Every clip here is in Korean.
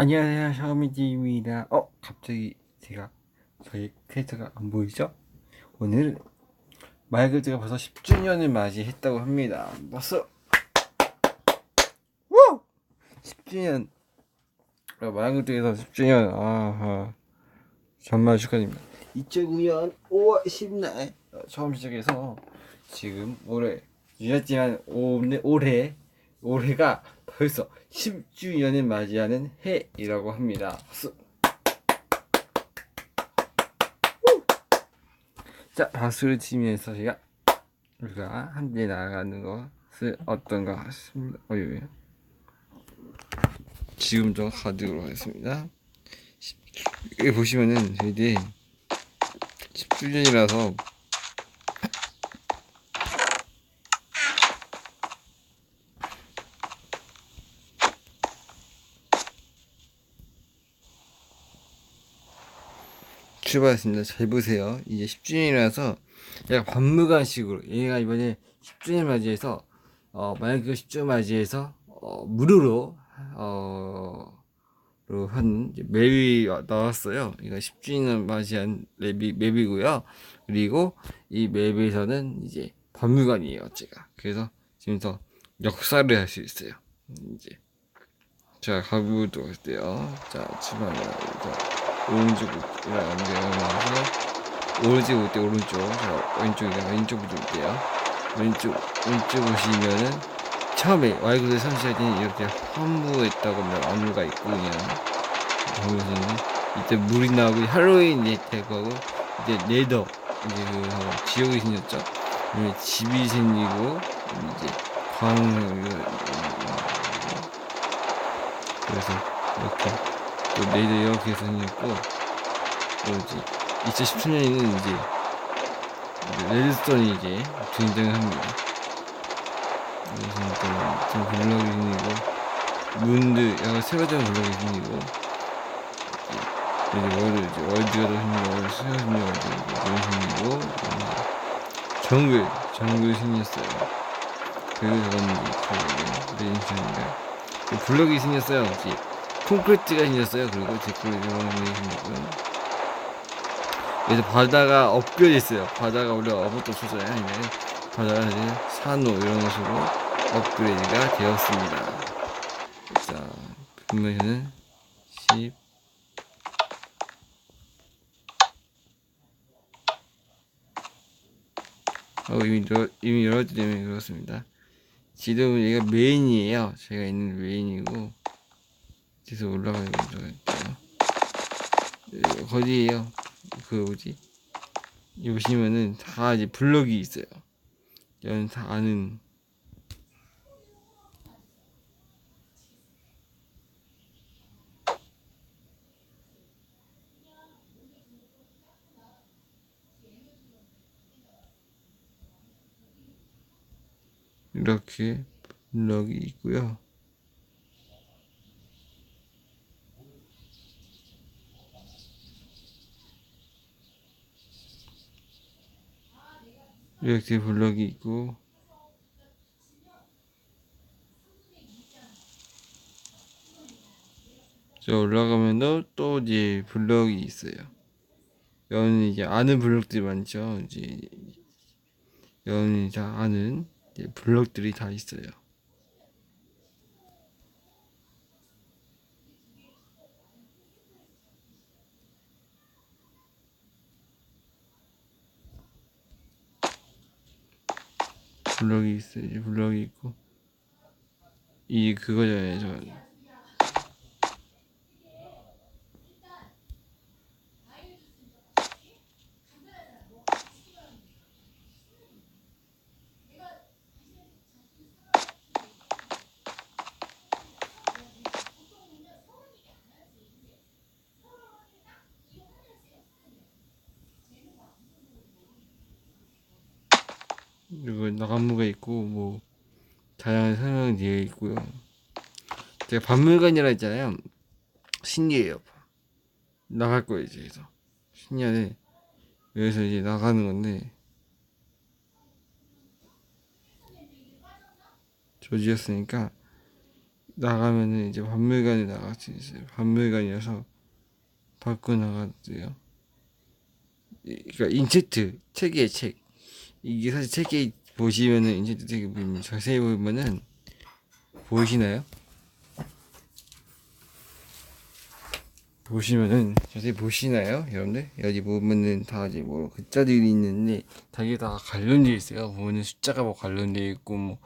안녕하세요 샤오미지입니다. 어 갑자기 제가 저희 캐릭터가 안 보이죠? 오늘 마이크가 벌써 10주년을 맞이했다고 합니다. 벌써 우! 10주년. 마이크에서 10주년. 아하. 정말 축하드립니다. 2009년 5월 10일 처음 시작해서 지금 올해 유였지만 올해 올해 올해가 벌써 10주년을 맞이하는 해이라고 합니다. 자, 박수를 치면서 제가 우리가 함께 나아가는 것은 어떤가 싶습니다. 어이, 지금 좀 가도록 하겠습니다. 여기 보시면은 저희들이 10주년이라서 출발했습니다. 잘 보세요. 이제 10주년이라서 약간 박물관식으로 얘가 이번에 10주년 맞이해서 어 마이크 10주년 맞이해서 어 무료로 어 한 맵이 나왔어요. 이거 10주년 맞이한 맵이 맵이고요. 그리고 이 맵에서는 이제 박물관이에요, 제가. 그래서 지금부터 역사를 할 수 있어요. 이제 자 가보도록 할게요. 자 출발합니다. 오른쪽으로 연결해서 오른쪽 올때 오른쪽 자 왼쪽이가 왼쪽부터 올게요. 왼쪽 왼쪽 보시면은 처음에 선시할 때는 이렇게 환부했다고 하면 안무가 있고 그냥. 거기서는 이때 물이 나오고 할로윈 이때하고 이제 네더 이제 그 지역이 생겼죠? 그다음에 집이 생기고 이제 광 그래서 이렇게 또 내일 이렇게 생겼고 뭐지 2017년에는 이제 레드스톤이 이제 등장을 합니다. 그래서 좀 블럭이 생기고 문드 약간 세 가지 블럭이 생기고 이제 월드 이제 월드가 더 생기고 월드 수가 생겨가지고 그런 생기고 정글 정글 생겼어요. 그리고 저건 이제 그 레인션인가 블럭이 생겼어요. 이제 콘크리트가 생겼어요. 그리고 데코레이션이 생겼고요. 그래서 바다가 업그레이드 있어요. 바다가 원래 어부터 수잖아요. 이제 바다가 이제 산호 이런 식으로 업그레이드가 되었습니다. 자, 분명히는 10 어, 이미, 열, 이미 때문에 그렇습니다. 지금 얘가 메인이에요. 제가 있는 메인이고 뒤에서 올라가는 거죠. 거기에요. 그 뭐지? 이 보시면은 다 이제 블럭이 있어요. 이건 다 아는 이렇게 블럭이 있고요. 이렇게 블럭이 있고 저 올라가면 또 이제 블럭이 있어요. 여는 이제 아는 블럭들이 많죠. 이제 여는 이제 아는 블럭들이 다 있어요. 블럭이. 이제 블럭이 있고 이 그거잖아요. 저 그리고 나무가 있고 뭐 다양한 설명이 되어 있고요. 제가 박물관이라 했잖아요. 신기해요. 나갈 거예요 이제 그래서 신기하네. 여기서 이제 나가는 건데 조지였으니까 나가면은 이제 박물관에 나갈 수 있어요. 박물관이어서 밖으로 나가도요. 이- 그러니까 인체트 책이에요 책. 이게 사실 책에 보시면은 인체트 책에 보면 자세히 보면은 보이시나요? 보시면은 자세히 보시나요, 여러분들? 여기 보면은 다 이제 뭐 글자들이 있는데 다 이게 다 관련돼 있어요. 보면은 숫자가 뭐 관련돼 있고 뭐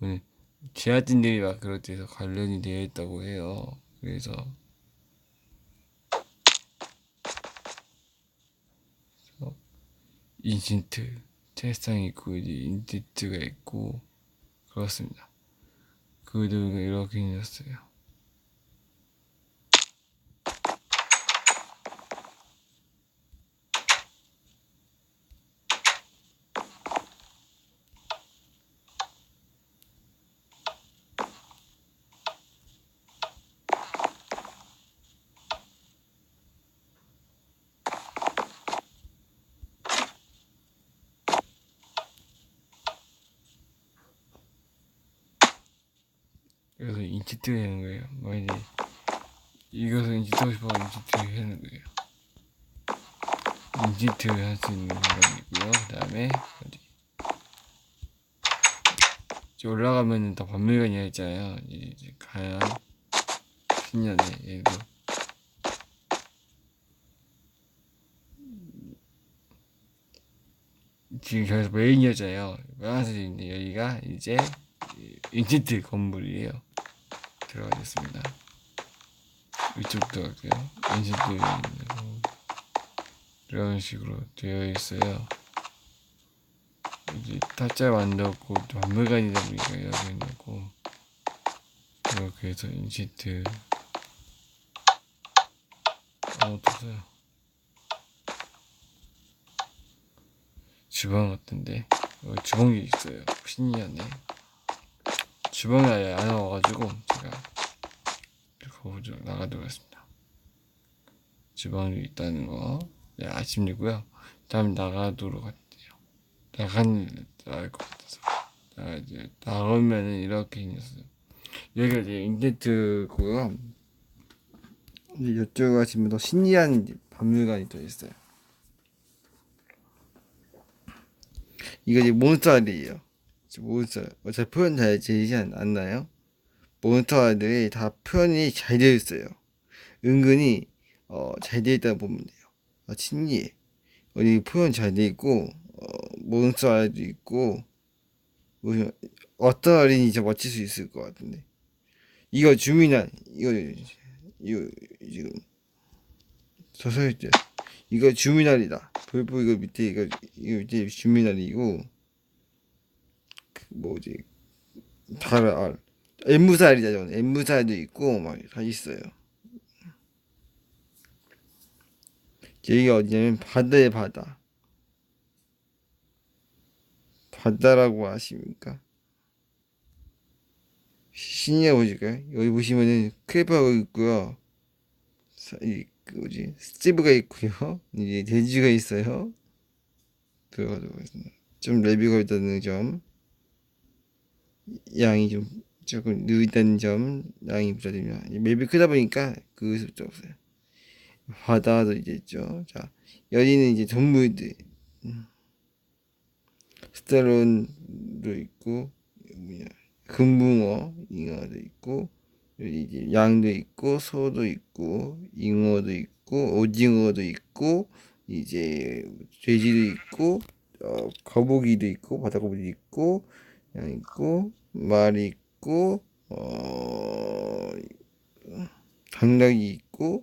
보면 제아진들이 막 그럴 때서 관련이 되어 있다고 해요. 그래서 인신트 책상이 있고 이제 인티트가 있고 그렇습니다. 그들가 이렇게 생겼어요. 그래서 인치트 하는 거예요. 뭐 이제 이것을 인치트하고 싶어 인치트 하는 거예요. 인치트 할 수 있는 공간이고요. 그 다음에 어디 이제 올라가면은 다 박물관이 있잖아요. 이제, 가야 신년에 얘도 지금 저기서 메인이었잖아요. 빨간색인데 여기가 이제 인치트 건물이에요. 들어가겠습니다. 이쪽도 갈게요. 인치트 있는 이런 식으로 되어 있어요. 이제 타짜 만들었고 또 박물관이다 보니까 이렇게 있고 이렇게 해서 인치트 어 됐어요. 주방 같은데 여기 주방이 있어요. 신기하네. 주방에 아예 안 와가지고 제가 거기서 나가도록 하겠습니다. 주방이 있다는 거 네, 아침이고요. 다음 나가도록 할게요. 나가는 나갈 것 같아서 나 이제 나오면은 이렇게 생겼어요. 여기가 이제 인텐트고요. 이제 이쪽 가시면 더 신기한 박물관이 또 있어요. 이거 이제 몬스터들이에요. 몬스터. 어차피 표현 잘 되지 않- 않나요? 몬스터들이 다 표현이 잘 되어 있어요. 은근히 어, 잘 되어 있다고 보면 돼요. 아, 신기해. 어디 표현 잘 되어 있고 어, 몬스터도 있고 무슨 어떤 어린이 진짜 맞힐 수 있을 것 같은데. 이거 주민한 이거 이거 지금 서서했죠. 이거 주민알이다. 볼보 이거 밑에 이거 이거 밑에 주민알이고 그 뭐지 다른 알 엠무살이다 저는 엠무살도 있고 막 다 있어요. 여기가 어디냐면 바다의 바다. 바다라고 아십니까? 신기해 보실까요? 여기 보시면은 크레파가 있고요. 그 뭐지? 스티브가 있고요. 이제 돼지가 있어요. 들어가도록 하겠습니다. 좀 레비가 있다는 점. 양이 좀 조금 느리다는 점. 양이 부자됩니다. 맵이 크다 보니까 그 수도 없어요. 바다도 이제 있죠. 자, 여기는 이제 동물들. 음. 스테론도 있고, 뭐냐, 금붕어, 잉어도 있고, 이제 양도 있고, 소도 있고, 잉어도 있고, 오징어도 있고, 이제 돼지도 있고, 어, 거북이도 있고, 바다거북이도 있고, 양 있고, 말이 있고, 어, 당나귀 있고,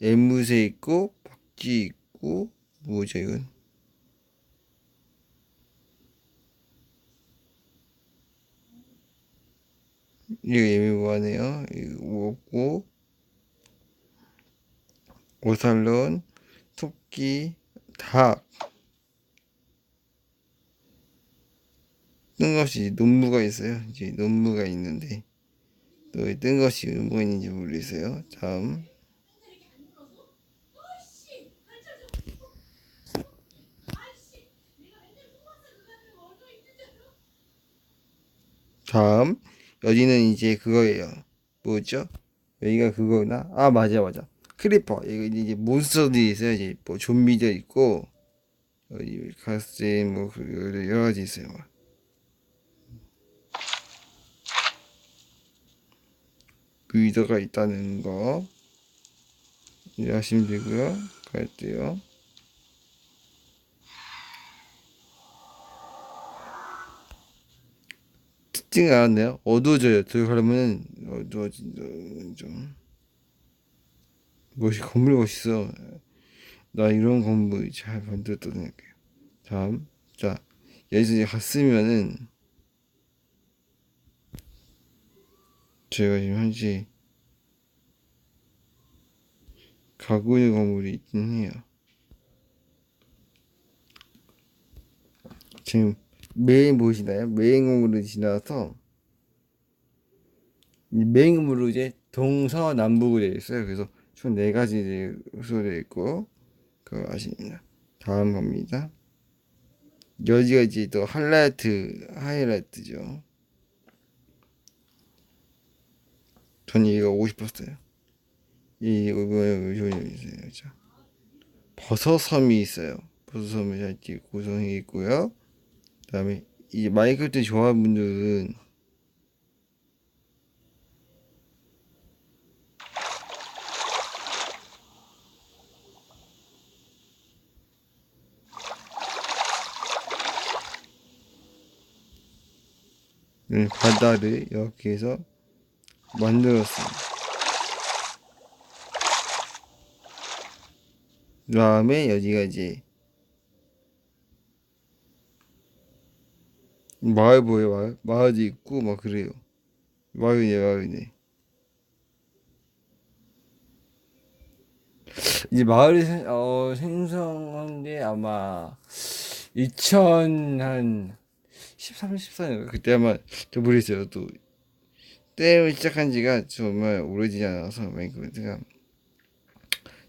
앵무새 있고, 박쥐 있고, 뭐죠 이건? 이거 예매보하네요. 이거 없고, 오살론, 토끼, 닭. 뜬금없이 논무가 있어요. 이제 논무가 있는데, 또 뜬금없이 뭐가 있는지 모르겠어요. 다음. 다음 여기는 이제 그거예요. 뭐죠? 여기가 그거나 아 맞아 맞아 크리퍼 이거 이제 몬스터들이 있어요 이제 뭐 좀비들 있고 여기 가스인 뭐그 여러 가지 있어요 막. 위더가 있다는 거 이해하시면 되고요. 갈게요. 특징이 알았네요. 어두워져요. 들어가려면 어두워진다 좀 멋이 건물 멋있어. 나 이런 건물 잘 만들었다 생각해요. 다음. 자 여기서 이제 갔으면은 제가 지금 현재 있는 건물이 있긴 해요. 지금 메인 보이시나요? 메인 건물을 지나서 이 메인 건물로 이제 동서남북으로 되어 있어요. 그래서 총 네 가지 소되어 있고 그거 아십니다 다음 겁니다. 여기가 이제 또 하이라이트 하이라이트죠 전 얘가 오고 싶었어요. 이 요즘에 있어요 자. 버섯섬이 있어요. 버섯섬이 이렇게 구성이 있고요. 그 다음에 이 마이크로트 좋아하는 분들은 이 바다를 이렇게 해서 만들었습니다. 그 다음에 여기가 이제 마을 보여 마을 마을도 있고 막 그래요. 마을이네 마을이네. 이제 마을이 생, 어, 생성한 게 아마 2000한 13, 14년 그때 아마 저 모르겠어요 또 때를 시작한 지가 정말 오래지지 않아서 마인크래프트가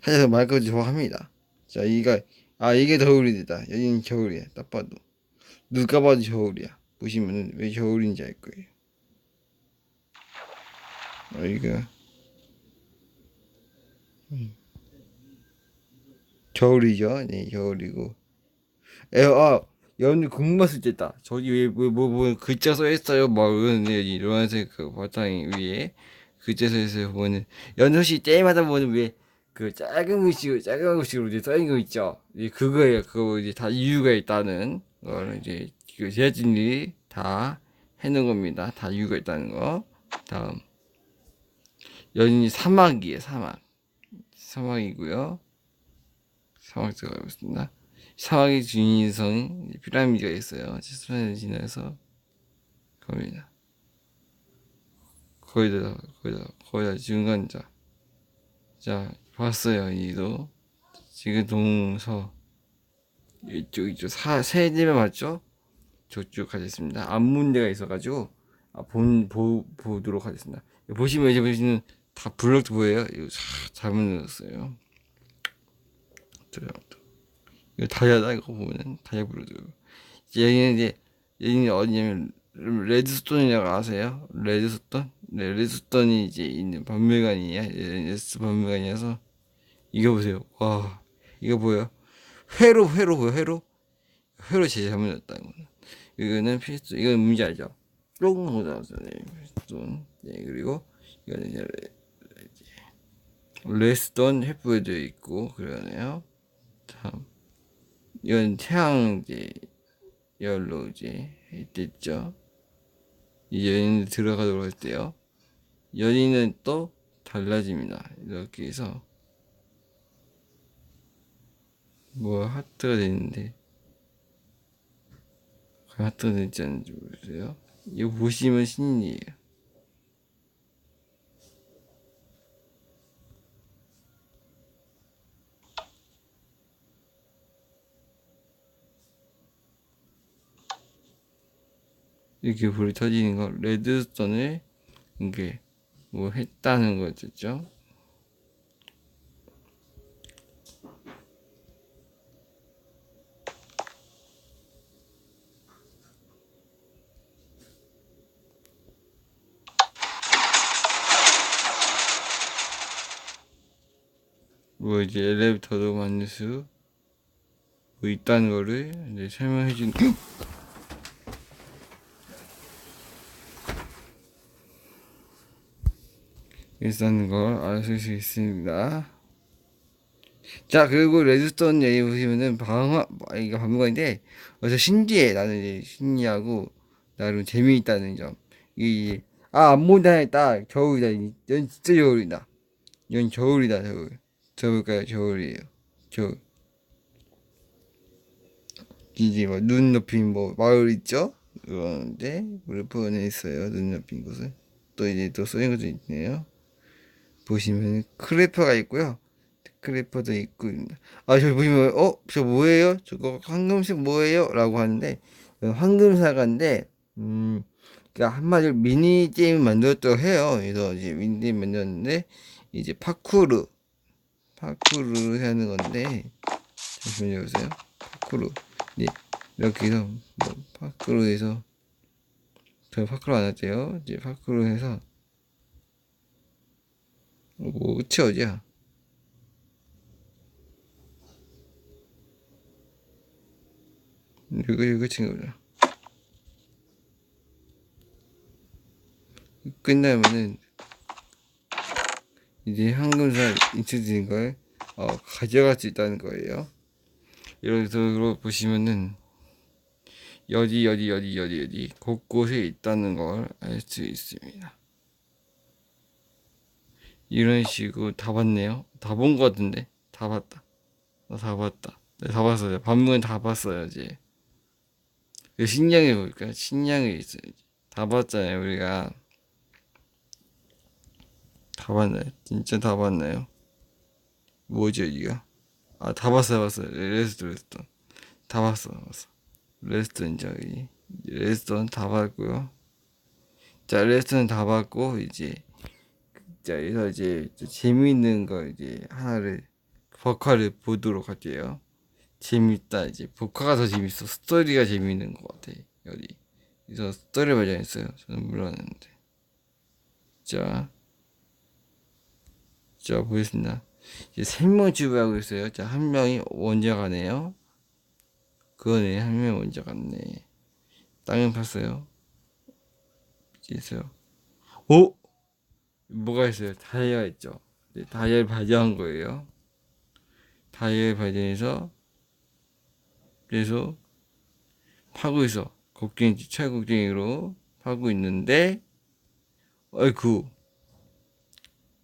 사실 마인크래프트 좋아합니다. 자 이가 아 이게 겨울이다. 여기는 겨울이야. 딱 봐도. 누가 봐도 겨울이야. 보시면은 왜 겨울인지 알 거예요. 여기가 음. 겨울이죠? 네 겨울이고. 에어 아 여러분들 궁금했을 때 있다. 저기 위에 뭐, 뭐, 뭐 글자 써 있어요. 막 이런 노란색 그 바탕 위에 글자 써 있어요. 보면은 연소시 때마다 보면 왜 그 작은 글씨로 작은 글씨로 이제 써 있는 거 있죠. 이제 그거예요. 그거 이제 다 이유가 있다는 걸 이제 그 제작진이 다 해놓은 겁니다. 다 이유가 있다는 거. 다음 여기 사막이에요. 사막 사막이고요. 사막 들어가겠습니다. 사막의 주인성 피라미드가 있어요. 지수란을 지나서 겁니다. 거기다 거기다 거기다 중간자. 자 봤어요 이도 지금 동서 이쪽 이쪽 사 세대면 맞죠? 저쪽 가겠습니다. 앞 문제가 있어가지고 아, 본 보, 보도록 하겠습니다. 보시면 이제 보시는 다 블럭도 보여요. 이거 잘못 넣었어요. 이거 다이아다 이거 보면은 다이아 브로드 여기는 이제 여기는 어디냐면 레드스톤이라고 아세요? 레드스톤? 네, 레드스톤이 이제 있는 박물관이야. 레스 박물관이어서 이거 보세요. 와, 이거 보여? 회로 회로 보여? 회로? 회로 제일 잘못했다는 거는. 이거는 필수. 이건 문제 알죠? 똥 하고 나왔어요. 네, 필스톤. 네, 그리고 이거는 이제 레스톤 햇불도 있고 그러네요. 참. 이건 태양 이제 열로 이제 됐죠. 이 연인 들어가도록 할 때요. 연인은 또 달라집니다. 이렇게 해서 뭐 하트가 되는데 하트가 되지 않는지 모르세요? 이거 보시면 신이에요. 이렇게 불이 터지는 거 레드스톤을 이게 뭐 했다는 거죠. 뭐 이제 엘리베이터도 만들 수 있다는 거를 이제 설명해 준. 있다는 걸 아실 수 있습니다. 자 그리고 레드스톤 여기 보시면은 방화 이거 방문관인데 그래서 신기해 나는 이제 신기하고 나름 재미있다는 점. 이 아 안 본다 했다 겨울이다 이건 진짜 겨울이다. 이건 겨울이다 겨울. 저 볼까요 겨울이에요. 겨울. 이제 뭐눈 높인 뭐 마을 있죠? 그런데 물을 부어내 있어요 눈 높인 곳은 또 이제 또 쓰인 것도 있네요. 보시면 크래퍼가 있고요. 크래퍼도 있고 아 저기 보시면 어 저 뭐예요? 저거 황금색 뭐예요? 라고 하는데 이건 황금사과인데 음 그러니까 한마디로 미니 게임 만들었다고 해요. 그래서 이제 미니 게임 만들었는데 이제 파쿠르 파쿠르 하는 건데 잠시만요 보세요. 파쿠르 네 이렇게 해서 뭐 파쿠르에서 저 파쿠르 안 했대요. 이제 파쿠르 해서 뭐 끝이 어디야? 이거 이거 거죠. 끝나면은 이제 황금살 인출된 걸 어, 가져갈 수 있다는 거예요. 이런 식으로 보시면은 여기 여기 여기 여기 여기 곳곳에 있다는 걸 알 수 있습니다. 이런 식으로 다 봤네요. 다본거 같은데 다 봤다. 나다 봤다. 네, 다 봤어요. 반문은 다 봤어요 이제. 그 신량이 뭘까? 신량이 있어요. 다 봤잖아요 우리가. 다 봤나요? 진짜 다 봤나요? 뭐죠 이가? 아 다 봤어요 봤어요. 레스토 레스토. 다 봤어 봤어. 레스토는 저기 레스토는 다 봤고요. 자 레스토는 다 봤고 이제 자 그래서 이제 재미있는 거 이제 하나를 버카를 보도록 할게요. 재밌다 이제. 복화가 더 재밌어. 스토리가 재밌는 것 같아 여기. 그래서 스토리 발전했어요. 저는 몰랐는데. 자, 자 보겠습니다. 이제 세명 지배하고 있어요. 자 한 명이 원자 가네요. 그거네. 한명 원자 갔네. 땅은 팠어요. 있어요. 오 뭐가 있어요 다이아 있죠 네, 다이아를 발견한 거예요 다이아를 발견해서 그래서 파고 있어. 곡괭이 철곡괭이로 파고 있는데 어이쿠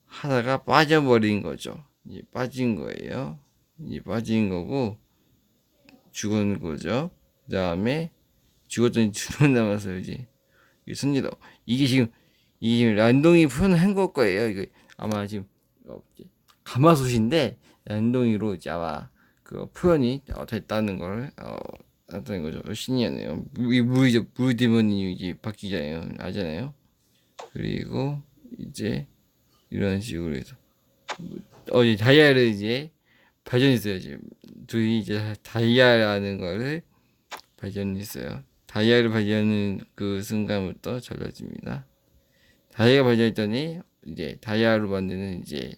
하다가 빠져버린 거죠. 이제 빠진 거예요. 이제 빠진 거고 죽은 거죠. 그 다음에 죽었더니 두명 남았어요. 이제 이게 승리도 이게 지금 이게 지금 란동이 표현한 걸 거예요. 이거 아마 지금 어, 가마솥인데 란동이로 아마 그 표현이 어, 됐다는 걸 어, 나타낸 거죠. 신기하네요. 이 물이죠. 물 디몬이 이제 바뀌잖아요. 알잖아요. 그리고 이제 이런 식으로 해서 어 이제 다이아를 이제 발견했어요. 지금 둘이 이제 다이아라는 거를 발견했어요. 다이아를 발견하는 그 순간부터 달라집니다. 다이아 발견했더니 이제 다이아로 만드는 이제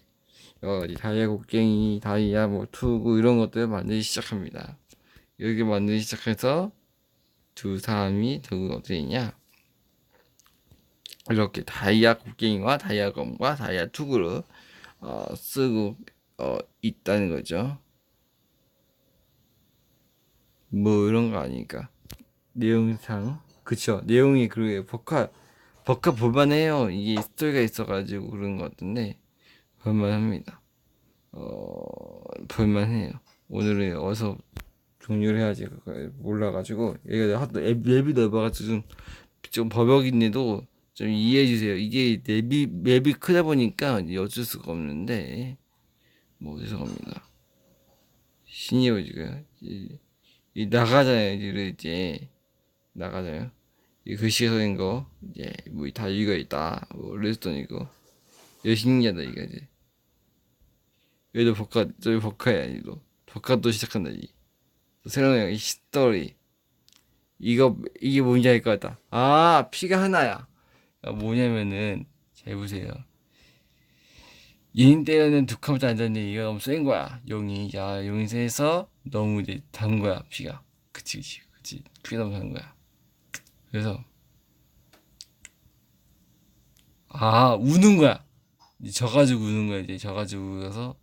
어, 다이아 곡괭이, 다이아 뭐 투구 이런 것들을 만들기 시작합니다. 여기 만들기 시작해서 두 사람이 두 어떻게 있냐? 이렇게 다이아 곡괭이와 다이아 검과 다이아 투구를 어, 쓰고 어, 있다는 거죠. 뭐 이런 거 아니까 내용상 그쵸 내용이 그러게 버카 버카 볼만해요 이게 스토리가 있어가지고 그런 것 같은데 볼만합니다. 어, 볼만해요. 오늘은 어서 종료를 해야지 몰라가지고 얘가 하도 맵이 넓어가지고 좀, 좀 버벅인데도 좀 이해해 주세요. 이게 맵이 맵이 크다 보니까 어쩔 수가 없는데 뭐 죄송합니다. 신이요 지금 이, 이 나가잖아요. 이제 이제 나가잖아요. 이 글씨가 써있는 거 이제 뭐다 이유가 있다. 뭐 여신기하다 이거 이제. 여기도 버카 저기 버카야 이거. 또 시작한다 이. 새로운 이 스토리. 이거 이게 뭔지 알 것 같다. 아 피가 하나야. 아, 뭐냐면은 잘 보세요. 인 때는 두 칸부터 앉았는데 이가 너무 센 거야. 용이. 야 용이 세서 너무 이제 단 거야 피가. 그치 그치 그치. 피가 너무 단 거야. 그래서 아 우는 거야. 이제 져가지고 우는 거야 이제 져가지고 울어서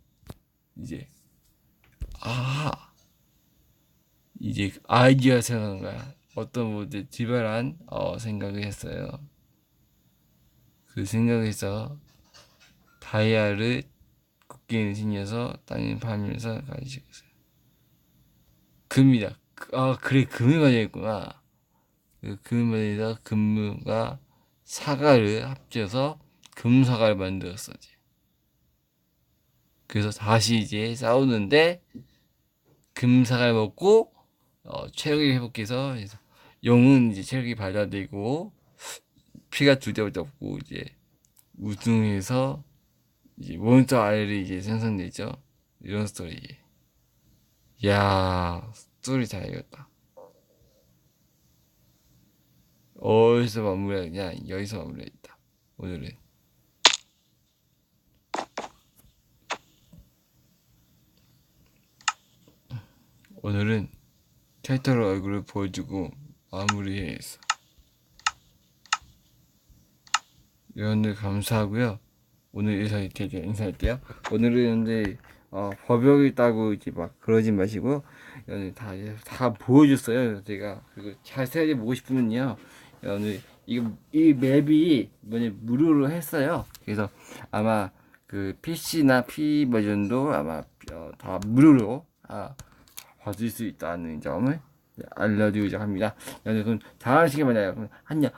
이제 아 이제 아이디어 생각하는 거야. 어떤 뭐 이제 디발한 어 생각을 했어요. 그 생각에서 다이아를 굳게 신겨서 땅에 파면서 가기 시작했어요. 금이다. 그- 아 그래 금이 맞아있구나. 그 금에서 금무가 사과를 합쳐서 금사과를 만들었어지. 그래서 다시 이제 싸우는데 금사과를 먹고 어, 체력이 회복해서 용은 이제 체력이 발달되고 피가 두 대밖에 없고 이제 우승해서 이제 몬스터 알이 이제 생성되죠. 이런 스토리. 야 스토리 잘 읽었다. 어디서 마무리하냐? 여기서 마무리했다. 오늘은. 오늘은 타이틀 얼굴을 보여주고 마무리했어. 여러분들 감사하고요. 오늘 여기서 이렇게 인사할게요. 오늘은 근데 어, 법역이 있다고 이제 막 그러진 마시고 여러분 다, 다 보여줬어요. 제가 그리고 자세하게 보고 싶으면요. 여러분 이거 이 맵이 이번에 무료로 했어요. 그래서 아마 그 PC나 P 버전도 아마 어, 다 무료로 아, 봐줄 수 있다는 점을 알려드리고자 합니다. 여러분 만나요. 그럼 안녕.